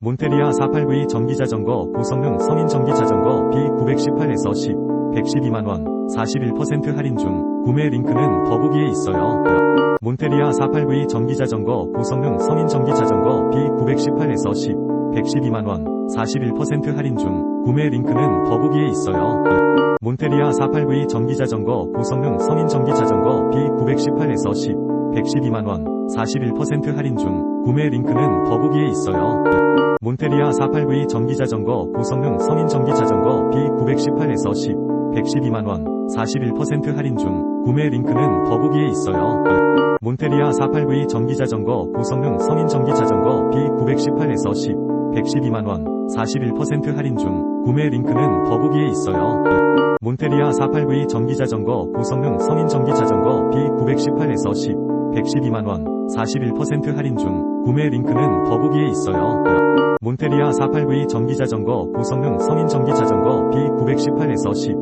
몬테리아 48V 전기자전거 고성능 성인 전기자전거 B918에서 10, 112만원, 41% 할인 중, 구매 링크는 더보기에 있어요. 몬테리아 48V 전기자전거 고성능 성인 전기자전거 B918에서 10, 112만원, 41% 할인 중, 구매 링크는 더보기에 있어요. 몬테리아 48V 전기자전거 고성능 성인 전기자전거 B918에서 10, 112만원, 41% 할인 중, 구매 링크는 더보기에 있어요. 몬테리아 48V 전기자전거 고성능 성인 전기자전거 B918에서 10, 112만원, 41% 할인 중, 구매 링크는 더보기에 있어요. 몬테리아 48V 전기자전거 고성능 성인 전기자전거 B918에서 10, 112만원, 41% 할인 중, 구매 링크는 더보기에 있어요. 몬테리아 48V 전기자전거 고성능 성인 전기자전거 B918에서 10, 112만원, 41% 할인 중, 구매 링크는 더보기에 있어요. 몬테리아 48V 전기자전거 고성능 성인 전기자전거 B918에서 10,